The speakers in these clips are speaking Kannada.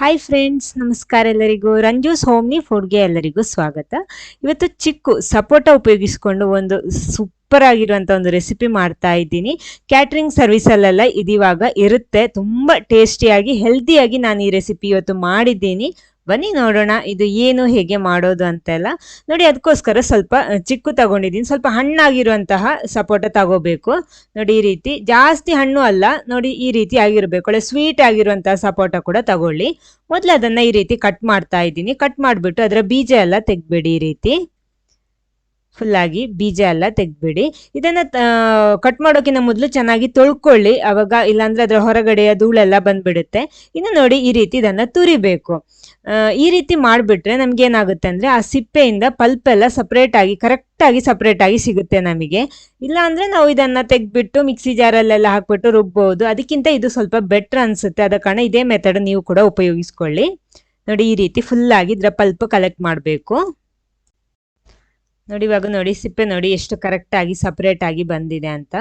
ಹಾಯ್ ಫ್ರೆಂಡ್ಸ್ ನಮಸ್ಕಾರ ಎಲ್ಲರಿಗೂ. ರಂಜೂಸ್ ಹೋಮ್ನಿ ಫುಡ್ಗೆ ಎಲ್ಲರಿಗೂ ಸ್ವಾಗತ. ಇವತ್ತು ಚಿಕ್ಕು ಸಪೋಟ ಉಪಯೋಗಿಸ್ಕೊಂಡು ಒಂದು ಸೂಪರ್ ಆಗಿರುವಂಥ ಒಂದು ರೆಸಿಪಿ ಮಾಡ್ತಾ ಇದ್ದೀನಿ. ಕ್ಯಾಟ್ರಿಂಗ್ ಸರ್ವಿಸಲ್ಲೆಲ್ಲ ಇದಿವಾಗ ಇರುತ್ತೆ. ತುಂಬ ಟೇಸ್ಟಿಯಾಗಿ ಹೆಲ್ದಿಯಾಗಿ ನಾನು ಈ ರೆಸಿಪಿ ಇವತ್ತು ಮಾಡಿದ್ದೀನಿ. ಬನ್ನಿ ನೋಡೋಣ, ಇದು ಏನು, ಹೇಗೆ ಮಾಡೋದು ಅಂತೆಲ್ಲ. ನೋಡಿ, ಅದಕ್ಕೋಸ್ಕರ ಸ್ವಲ್ಪ ಚಿಕ್ಕು ತಗೊಂಡಿದ್ದೀನಿ. ಸ್ವಲ್ಪ ಹಣ್ಣಾಗಿರುವಂತಹ ಸಪೋಟ ತಗೋಬೇಕು. ನೋಡಿ, ಈ ರೀತಿ. ಜಾಸ್ತಿ ಹಣ್ಣು ಅಲ್ಲ. ನೋಡಿ, ಈ ರೀತಿ ಆಗಿರಬೇಕು. ಒಳ್ಳೆ ಸ್ವೀಟ್ ಆಗಿರುವಂತಹ ಸಪೋಟ ಕೂಡ ತಗೊಳ್ಳಿ. ಮೊದಲು ಅದನ್ನ ಈ ರೀತಿ ಕಟ್ ಮಾಡ್ತಾ ಇದ್ದೀನಿ. ಕಟ್ ಮಾಡಿಬಿಟ್ಟು ಅದರ ಬೀಜ ಎಲ್ಲ ತೆಗ್ಬೇಡಿ ಈ ರೀತಿ. ಫುಲ್ ಆಗಿ ಬೀಜ ಎಲ್ಲ ತೆಗ್ಬಿಡಿ ಇದನ್ನ ಕಟ್ ಮಾಡೋಕ್ಕಿಂತ ಮೊದಲು ಚೆನ್ನಾಗಿ ತೊಳ್ಕೊಳ್ಳಿ. ಅವಾಗ ಇಲ್ಲಾಂದ್ರೆ ಅದರ ಹೊರಗಡೆಯ ಧೂಳೆಲ್ಲ ಬಂದ್ಬಿಡುತ್ತೆ. ಇನ್ನು ನೋಡಿ ಈ ರೀತಿ ಇದನ್ನ ತುರಿಬೇಕು. ಈ ರೀತಿ ಮಾಡಿಬಿಟ್ರೆ ನಮ್ಗೆ ಏನಾಗುತ್ತೆ ಅಂದ್ರೆ ಆ ಸಿಪ್ಪೆಯಿಂದ ಪಲ್ಪ್ ಎಲ್ಲ ಸಪ್ರೇಟ್ ಆಗಿ ಕರೆಕ್ಟ್ ಆಗಿ ಸಪ್ರೇಟ್ ಆಗಿ ಸಿಗುತ್ತೆ ನಮಗೆ. ಇಲ್ಲಾಂದರೆ ನಾವು ಇದನ್ನ ತೆಗೆದ್ಬಿಟ್ಟು ಮಿಕ್ಸಿ ಜಾರಲ್ಲೆಲ್ಲ ಹಾಕ್ಬಿಟ್ಟು ರುಬ್ಬೋದು. ಅದಕ್ಕಿಂತ ಇದು ಸ್ವಲ್ಪ ಬೆಟರ್ ಅನ್ಸುತ್ತೆ. ಅದ ಕಾರಣ ಇದೇ ಮೆಥಡ್ ನೀವು ಕೂಡ ಉಪಯೋಗಿಸ್ಕೊಳ್ಳಿ. ನೋಡಿ ಈ ರೀತಿ ಫುಲ್ ಆಗಿ ಇದ್ರ ಪಲ್ಪ್ ಕಲೆಕ್ಟ್ ಮಾಡಬೇಕು. ನೋಡಿ, ಇವಾಗ ನೋಡಿ, ಸಿಪ್ಪೆ ನೋಡಿ ಎಷ್ಟು ಕರೆಕ್ಟಾಗಿ ಸಪ್ರೇಟಾಗಿ ಬಂದಿದೆ ಅಂತ.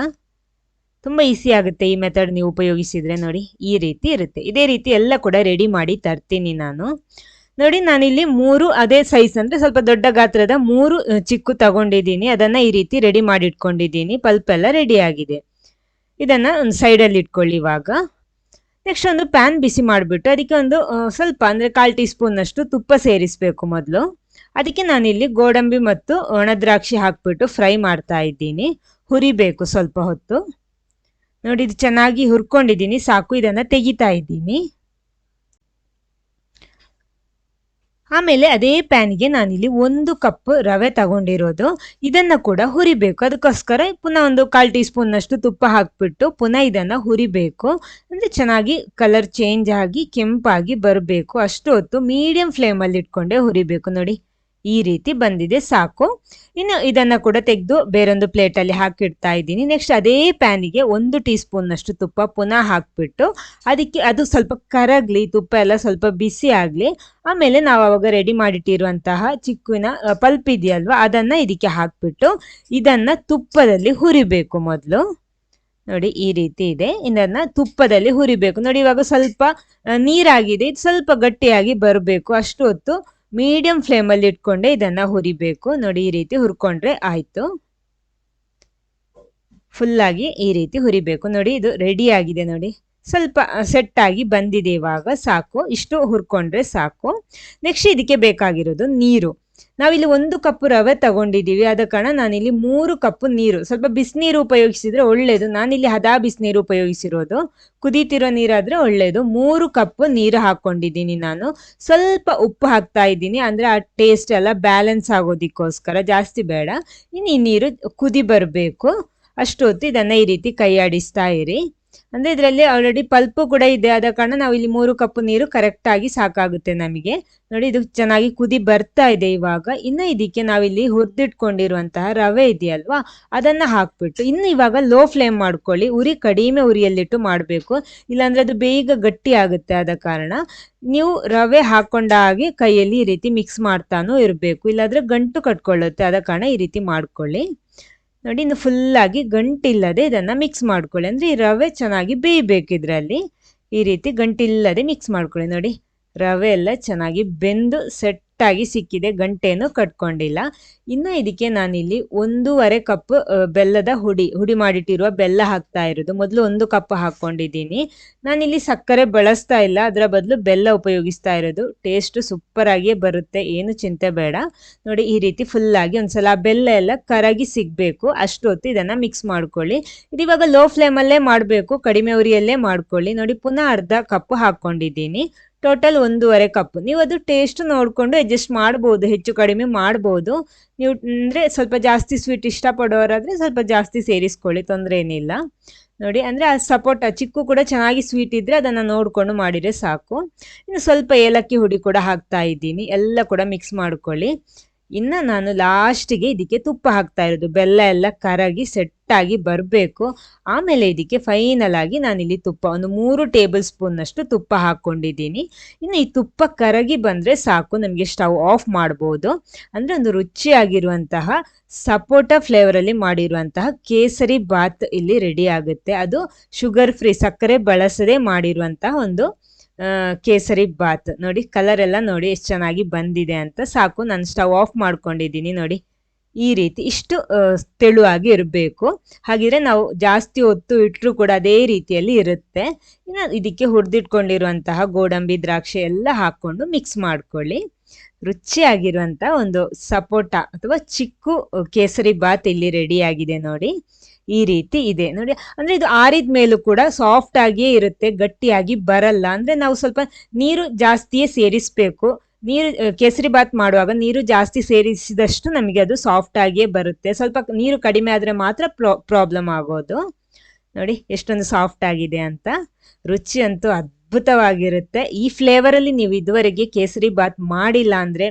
ತುಂಬ ಈಸಿ ಆಗುತ್ತೆ ಈ ಮೆಥಡ್ ನೀವು ಉಪಯೋಗಿಸಿದ್ರೆ ನೋಡಿ, ಈ ರೀತಿ ಇರುತ್ತೆ. ಇದೇ ರೀತಿ ಎಲ್ಲ ಕೂಡ ರೆಡಿ ಮಾಡಿ ತರ್ತೀನಿ ನಾನು. ನೋಡಿ, ನಾನಿಲ್ಲಿ ಮೂರು ಅದೇ ಸೈಜ್ ಅಂದರೆ ಸ್ವಲ್ಪ ದೊಡ್ಡ ಗಾತ್ರದ ಮೂರು ಚಿಕ್ಕು ತಗೊಂಡಿದ್ದೀನಿ. ಅದನ್ನು ಈ ರೀತಿ ರೆಡಿ ಮಾಡಿ ಇಟ್ಕೊಂಡಿದ್ದೀನಿ. ಪಲ್ಪ್ ರೆಡಿ ಆಗಿದೆ. ಇದನ್ನು ಒಂದು ಸೈಡಲ್ಲಿ ಇಟ್ಕೊಳ್ಳಿ ಇವಾಗ. ನೆಕ್ಸ್ಟ್ ಒಂದು ಪ್ಯಾನ್ ಬಿಸಿ ಮಾಡಿಬಿಟ್ಟು ಅದಕ್ಕೆ ಒಂದು ಸ್ವಲ್ಪ ಅಂದರೆ ಕಾಲು ಟೀ ಸ್ಪೂನ್ನಷ್ಟು ತುಪ್ಪ ಸೇರಿಸಬೇಕು ಮೊದಲು. ಅದಕ್ಕೆ ನಾನಿಲ್ಲಿ ಗೋಡಂಬಿ ಮತ್ತು ಒಣದ್ರಾಕ್ಷಿ ಹಾಕ್ಬಿಟ್ಟು ಫ್ರೈ ಮಾಡ್ತಾ ಇದ್ದೀನಿ. ಹುರಿಬೇಕು ಸ್ವಲ್ಪ ಹೊತ್ತು. ನೋಡಿ, ಇದು ಚೆನ್ನಾಗಿ ಹುರ್ಕೊಂಡಿದ್ದೀನಿ, ಸಾಕು, ಇದನ್ನು ತೆಗಿತಾ ಇದ್ದೀನಿ. ಆಮೇಲೆ ಅದೇ ಪ್ಯಾನಿಗೆ ನಾನಿಲ್ಲಿ ಒಂದು ಕಪ್ ರವೆ ತಗೊಂಡಿರೋದು. ಇದನ್ನ ಕೂಡ ಹುರಿಬೇಕು. ಅದಕ್ಕೋಸ್ಕರ ಪುನಃ ಒಂದು ಕಾಲು ಟೀ ಸ್ಪೂನ್ನಷ್ಟು ತುಪ್ಪ ಹಾಕಿಬಿಟ್ಟು ಪುನಃ ಇದನ್ನ ಹುರಿಬೇಕು. ಅಂದ್ರೆ ಚೆನ್ನಾಗಿ ಕಲರ್ ಚೇಂಜ್ ಆಗಿ ಕೆಂಪಾಗಿ ಬರಬೇಕು. ಅಷ್ಟು ಹೊತ್ತು ಮೀಡಿಯಂ ಫ್ಲೇಮಲ್ಲಿ ಇಟ್ಕೊಂಡೆ ಹುರಿಬೇಕು ನೋಡಿ. ಈ ರೀತಿ ಬಂದಿದೆ, ಸಾಕು. ಇನ್ನು ಇದನ್ನ ಕೂಡ ತೆಗೆದು ಬೇರೊಂದು ಪ್ಲೇಟಲ್ಲಿ ಹಾಕಿಡ್ತಾ ಇದ್ದೀನಿ. ನೆಕ್ಸ್ಟ್ ಅದೇ ಪ್ಯಾನಿಗೆ ಒಂದು ಟೀ ಸ್ಪೂನ್ನಷ್ಟು ತುಪ್ಪ ಪುನಃ ಹಾಕಿಬಿಟ್ಟು ಅದಕ್ಕೆ ಅದು ಸ್ವಲ್ಪ ಕರಗಲಿ, ತುಪ್ಪ ಎಲ್ಲ ಸ್ವಲ್ಪ ಬಿಸಿ ಆಗಲಿ, ಆಮೇಲೆ ನಾವು ಅವಾಗ ರೆಡಿ ಮಾಡಿಟ್ಟಿರುವಂತಹ ಚಿಕ್ಕುವಿನ ಪಲ್ಪ್ ಇದೆಯಲ್ವ, ಅದನ್ನು ಇದಕ್ಕೆ ಹಾಕಿಬಿಟ್ಟು ಇದನ್ನು ತುಪ್ಪದಲ್ಲಿ ಹುರಿಬೇಕು ಮೊದಲು. ನೋಡಿ, ಈ ರೀತಿ ಇದೆ. ಇದನ್ನು ತುಪ್ಪದಲ್ಲಿ ಹುರಿಬೇಕು. ನೋಡಿ, ಇವಾಗ ಸ್ವಲ್ಪ ನೀರಾಗಿದೆ. ಇದು ಸ್ವಲ್ಪ ಗಟ್ಟಿಯಾಗಿ ಬರಬೇಕು. ಅಷ್ಟು ಹೊತ್ತು ಮೀಡಿಯಂ ಫ್ಲೇಮಲ್ಲಿ ಇಟ್ಕೊಂಡೆ ಇದನ್ನ ಹುರಿಬೇಕು. ನೋಡಿ, ಈ ರೀತಿ ಹುರ್ಕೊಂಡ್ರೆ ಆಯ್ತು. ಫುಲ್ಲಾಗಿ ಈ ರೀತಿ ಹುರಿಬೇಕು. ನೋಡಿ, ಇದು ರೆಡಿ ಆಗಿದೆ ನೋಡಿ. ಸ್ವಲ್ಪ ಸೆಟ್ ಆಗಿ ಬಂದಿದೆ ಇವಾಗ. ಸಾಕು. ಇಷ್ಟು ಹುರ್ಕೊಂಡ್ರೆ ಸಾಕು. ನೆಕ್ಸ್ಟ್ ಇದಕ್ಕೆ ಬೇಕಾಗಿರೋದು ನೀರು. ನಾವಿಲ್ಲಿ ಒಂದು ಕಪ್ ರವೆ ತಗೊಂಡಿದ್ದೀವಿ. ಆದ ಕಾರಣ ನಾನಿಲ್ಲಿ ಮೂರು ಕಪ್ ನೀರು, ಸ್ವಲ್ಪ ಬಿಸಿನೀರು ಉಪಯೋಗಿಸಿದ್ರೆ ಒಳ್ಳೇದು. ನಾನಿಲ್ಲಿ ಹದಾ ಬಿಸಿನೀರು ಉಪಯೋಗಿಸಿರೋದು. ಕುದೀತಿರೋ ನೀರಾದರೆ ಒಳ್ಳೇದು. ಮೂರು ಕಪ್ ನೀರು ಹಾಕ್ಕೊಂಡಿದ್ದೀನಿ ನಾನು. ಸ್ವಲ್ಪ ಉಪ್ಪು ಹಾಕ್ತಾ ಇದ್ದೀನಿ. ಅಂದ್ರೆ ಆ ಟೇಸ್ಟ್ ಎಲ್ಲ ಬ್ಯಾಲೆನ್ಸ್ ಆಗೋದಕ್ಕೋಸ್ಕರ. ಜಾಸ್ತಿ ಬೇಡ. ಇನ್ನು ಈ ನೀರು ಕುದಿ ಬರಬೇಕು. ಅಷ್ಟೊತ್ತು ಇದನ್ನು ಈ ರೀತಿ ಕೈಯಾಡಿಸ್ತಾ ಇರಿ. ಅಂದ್ರೆ ಇದರಲ್ಲಿ ಆಲ್ರೆಡಿ ಪಲ್ಪು ಕೂಡ ಇದೆ. ಆದ ಕಾರಣ ನಾವು ಇಲ್ಲಿ ಮೂರು ಕಪ್ ನೀರು ಕರೆಕ್ಟ್ ಆಗಿ ಸಾಕಾಗುತ್ತೆ ನಮಗೆ. ನೋಡಿ, ಇದು ಚೆನ್ನಾಗಿ ಕುದಿ ಬರ್ತಾ ಇದೆ ಇವಾಗ. ಇನ್ನು ಇದಕ್ಕೆ ನಾವಿಲ್ಲಿ ಹುರಿದಿಟ್ಕೊಂಡಿರುವಂತಹ ರವೆ ಇದೆಯಲ್ವಾ, ಅದನ್ನ ಹಾಕ್ಬಿಟ್ಟು, ಇನ್ನು ಇವಾಗ ಲೋ ಫ್ಲೇಮ್ ಮಾಡ್ಕೊಳ್ಳಿ. ಉರಿ ಕಡಿಮೆ ಉರಿಯಲ್ಲಿಟ್ಟು ಮಾಡಬೇಕು. ಇಲ್ಲಾಂದ್ರೆ ಅದು ಬೇಗ ಗಟ್ಟಿ ಆಗುತ್ತೆ ಆದ ಕಾರಣ. ನೀವು ರವೆ ಹಾಕೊಂಡ ಹಾಗೆ ಕೈಯಲ್ಲಿ ಈ ರೀತಿ ಮಿಕ್ಸ್ ಮಾಡ್ತಾನೂ ಇರಬೇಕು. ಇಲ್ಲಾದ್ರೆ ಗಂಟು ಕಟ್ಕೊಳ್ಳುತ್ತೆ. ಆದ ಕಾರಣ ಈ ರೀತಿ ಮಾಡ್ಕೊಳ್ಳಿ. ನೋಡಿ, ಇನ್ನು ಫುಲ್ ಆಗಿ ಗಂಟಿಲ್ಲದೆ ಇದನ್ನ ಮಿಕ್ಸ್ ಮಾಡ್ಕೊಳ್ಳಿ. ಅಂದ್ರೆ ಈ ರವೆ ಚೆನ್ನಾಗಿ ಬೇಯಬೇಕು ಇದರಲ್ಲಿ. ಈ ರೀತಿ ಗಂಟಿಲ್ಲದೆ ಮಿಕ್ಸ್ ಮಾಡ್ಕೊಳ್ಳಿ. ನೋಡಿ, ರವೆ ಎಲ್ಲ ಚೆನ್ನಾಗಿ ಬೆಂದು ಸೆಟ್ ಆಗಿ ಸಿಕ್ಕಿದೆ, ಗಂಟೆಯನ್ನು ಕಟ್ಕೊಂಡಿಲ್ಲ. ಇನ್ನು ಇದಕ್ಕೆ ನಾನಿಲ್ಲಿ ಒಂದೂವರೆ ಕಪ್ ಬೆಲ್ಲದ ಹುಡಿ ಹುಡಿ ಮಾಡಿಟ್ಟಿರುವ ಬೆಲ್ಲ ಹಾಕ್ತಾ ಇರೋದು. ಮೊದಲು ಒಂದು ಕಪ್ ಹಾಕ್ಕೊಂಡಿದ್ದೀನಿ. ನಾನಿಲ್ಲಿ ಸಕ್ಕರೆ ಬಳಸ್ತಾ ಇಲ್ಲ. ಅದರ ಬದಲು ಬೆಲ್ಲ ಉಪಯೋಗಿಸ್ತಾ ಇರೋದು. ಟೇಸ್ಟ್ ಸೂಪರ್ ಆಗಿಯೇ ಬರುತ್ತೆ. ಏನು ಚಿಂತೆ ಬೇಡ. ನೋಡಿ, ಈ ರೀತಿ ಫುಲ್ ಆಗಿ ಒಂದ್ಸಲ ಬೆಲ್ಲ ಎಲ್ಲ ಕರಗಿ ಸಿಗ್ಬೇಕು. ಅಷ್ಟು ಹೊತ್ತು ಇದನ್ನ ಮಿಕ್ಸ್ ಮಾಡ್ಕೊಳ್ಳಿ. ಇದು ಇವಾಗ ಲೋ ಫ್ಲೇಮಲ್ಲೇ ಮಾಡಬೇಕು. ಕಡಿಮೆ ಉರಿಯಲ್ಲೇ ಮಾಡ್ಕೊಳ್ಳಿ. ನೋಡಿ, ಪುನಃ ಅರ್ಧ ಕಪ್ ಹಾಕೊಂಡಿದ್ದೀನಿ ಟೋಟಲ್ ಒಂದೂವರೆ ಕಪ್ ನೀವು ಅದು ಟೇಸ್ಟ್ ನೋಡಿಕೊಂಡು ಅಡ್ಜಸ್ಟ್ ಮಾಡ್ಬೋದು, ಹೆಚ್ಚು ಕಡಿಮೆ ಮಾಡ್ಬೋದು. ನೀವು ಅಂದರೆ ಸ್ವಲ್ಪ ಜಾಸ್ತಿ ಸ್ವೀಟ್ ಇಷ್ಟಪಡೋರಾದರೆ ಸ್ವಲ್ಪ ಜಾಸ್ತಿ ಸೇರಿಸ್ಕೊಳ್ಳಿ, ತೊಂದರೆ ಏನಿಲ್ಲ. ನೋಡಿ, ಅಂದರೆ ಆ ಸಪೋಟ ಚಿಕ್ಕು ಕೂಡ ಚೆನ್ನಾಗಿ ಸ್ವೀಟ್ ಇದ್ದರೆ ಅದನ್ನು ನೋಡಿಕೊಂಡು ಮಾಡಿದರೆ ಸಾಕು. ಇನ್ನು ಸ್ವಲ್ಪ ಏಲಕ್ಕಿ ಹುಡಿ ಕೂಡ ಹಾಕ್ತಾ ಇದ್ದೀನಿ. ಎಲ್ಲ ಕೂಡ ಮಿಕ್ಸ್ ಮಾಡ್ಕೊಳ್ಳಿ. ಇನ್ನು ನಾನು ಲಾಸ್ಟಿಗೆ ಇದಕ್ಕೆ ತುಪ್ಪ ಹಾಕ್ತಾ ಇರೋದು. ಬೆಲ್ಲ ಎಲ್ಲ ಕರಗಿ ಸೆಟ್ ಆಗಿ ಬರಬೇಕು. ಆಮೇಲೆ ಇದಕ್ಕೆ ಫೈನಲ್ ಆಗಿ ನಾನಿಲ್ಲಿ ತುಪ್ಪ, ಒಂದು ಮೂರು ಟೇಬಲ್ ಸ್ಪೂನ್ನಷ್ಟು ತುಪ್ಪ ಹಾಕ್ಕೊಂಡಿದ್ದೀನಿ. ಇನ್ನು ಈ ತುಪ್ಪ ಕರಗಿ ಬಂದರೆ ಸಾಕು, ನಮಗೆ ಸ್ಟವ್ ಆಫ್ ಮಾಡ್ಬೋದು. ಅಂದರೆ ಒಂದು ರುಚಿಯಾಗಿರುವಂತಹ, ಸಪೋಟ ಫ್ಲೇವರಲ್ಲಿ ಮಾಡಿರುವಂತಹ ಕೇಸರಿ ಬಾತ್ ಇಲ್ಲಿ ರೆಡಿ ಆಗುತ್ತೆ. ಅದು ಶುಗರ್ ಫ್ರೀ ಸಕ್ಕರೆ ಬಳಸದೆ ಮಾಡಿರುವಂತಹ ಒಂದು ಕೇಸರಿ ಬಾತ್. ನೋಡಿ ಕಲರ್ ಎಲ್ಲ ನೋಡಿ ಎಷ್ಟು ಚೆನ್ನಾಗಿ ಬಂದಿದೆ ಅಂತ ಸಾಕು. ನಾನು ಸ್ಟವ್ ಆಫ್ ಮಾಡ್ಕೊಂಡಿದ್ದೀನಿ ನೋಡಿ. ಈ ರೀತಿ ಇಷ್ಟು ತೆಳುವಾಗಿ ಇರಬೇಕು. ಹಾಗಿದ್ರೆ ನಾವು ಜಾಸ್ತಿ ಹೊತ್ತು ಇಟ್ಟರು ಕೂಡ ಅದೇ ರೀತಿಯಲ್ಲಿ ಇರುತ್ತೆ. ಇನ್ನು ಇದಕ್ಕೆ ಹುರಿದಿಟ್ಕೊಂಡಿರುವಂತಹ ಗೋಡಂಬಿ, ದ್ರಾಕ್ಷಿ ಎಲ್ಲ ಹಾಕ್ಕೊಂಡು ಮಿಕ್ಸ್ ಮಾಡ್ಕೊಳ್ಳಿ. ರುಚಿಯಾಗಿರುವಂಥ ಒಂದು ಸಪೋಟ ಅಥವಾ ಚಿಕ್ಕು ಕೇಸರಿ ಬಾತ್ ಇಲ್ಲಿ ರೆಡಿಯಾಗಿದೆ ನೋಡಿ. ಈ ರೀತಿ ಇದೆ. ನೋಡಿ, ಅಂದ್ರೆ ಇದು ಆರಿದ ಮೇಲೂ ಕೂಡ ಸಾಫ್ಟ್ ಆಗಿಯೇ ಇರುತ್ತೆ, ಗಟ್ಟಿಯಾಗಿ ಬರಲ್ಲ. ಅಂದ್ರೆ ನಾವು ಸ್ವಲ್ಪ ನೀರು ಜಾಸ್ತಿಯೇ ಸೇರಿಸಬೇಕು. ನೀರು ಕೇಸರಿ ಬಾತ್ ಮಾಡುವಾಗ ನೀರು ಜಾಸ್ತಿ ಸೇರಿಸಿದಷ್ಟು ನಮಗೆ ಅದು ಸಾಫ್ಟ್ ಆಗಿಯೇ ಬರುತ್ತೆ. ಸ್ವಲ್ಪ ನೀರು ಕಡಿಮೆ ಆದರೆ ಮಾತ್ರ ಪ್ರಾಬ್ಲಮ್ ಆಗೋದು. ನೋಡಿ, ಎಷ್ಟೊಂದು ಸಾಫ್ಟ್ ಆಗಿದೆ ಅಂತ. ರುಚಿ ಅಂತೂ ಅದ್ಭುತವಾಗಿರುತ್ತೆ. ಈ ಫ್ಲೇವರಲ್ಲಿ ನೀವು ಇದುವರೆಗೆ ಕೇಸರಿ ಬಾತ್ ಮಾಡಿಲ್ಲ ಅಂದರೆ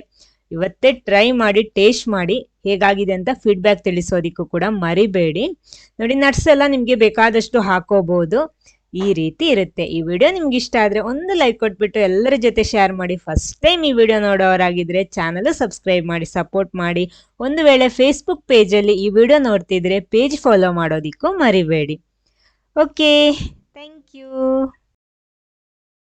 ಇವತ್ತೇ ಟ್ರೈ ಮಾಡಿ ಟೇಸ್ಟ್ ಮಾಡಿ ಹೇಗಾಗಿದೆ ಅಂತ ಫೀಡ್ಬ್ಯಾಕ್ ತಿಳಿಸೋದಿಕ್ಕೂ ಕೂಡ ಮರಿಬೇಡಿ. ನೋಡಿ ನಟ್ಸ್ ಎಲ್ಲ ನಿಮಗೆ ಬೇಕಾದಷ್ಟು ಹಾಕೋಬಹುದು ಈ ರೀತಿ ಇರುತ್ತೆ. ಈ ವಿಡಿಯೋ ನಿಮ್ಗೆ ಇಷ್ಟ ಆದರೆ ಒಂದು ಲೈಕ್ ಕೊಟ್ಬಿಟ್ಟು ಎಲ್ಲರ ಜೊತೆ ಶೇರ್ ಮಾಡಿ. ಫಸ್ಟ್ ಟೈಮ್ ಈ ವಿಡಿಯೋ ನೋಡೋರಾಗಿದ್ರೆ ಚಾನಲ್ ಸಬ್ಸ್ಕ್ರೈಬ್ ಮಾಡಿ ಸಪೋರ್ಟ್ ಮಾಡಿ. ಒಂದು ವೇಳೆ ಫೇಸ್ಬುಕ್ ಪೇಜಲ್ಲಿ ಈ ವಿಡಿಯೋ ನೋಡ್ತಿದ್ರೆ ಪೇಜ್ ಫಾಲೋ ಮಾಡೋದಿಕ್ಕೂ ಮರಿಬೇಡಿ. Okay thank you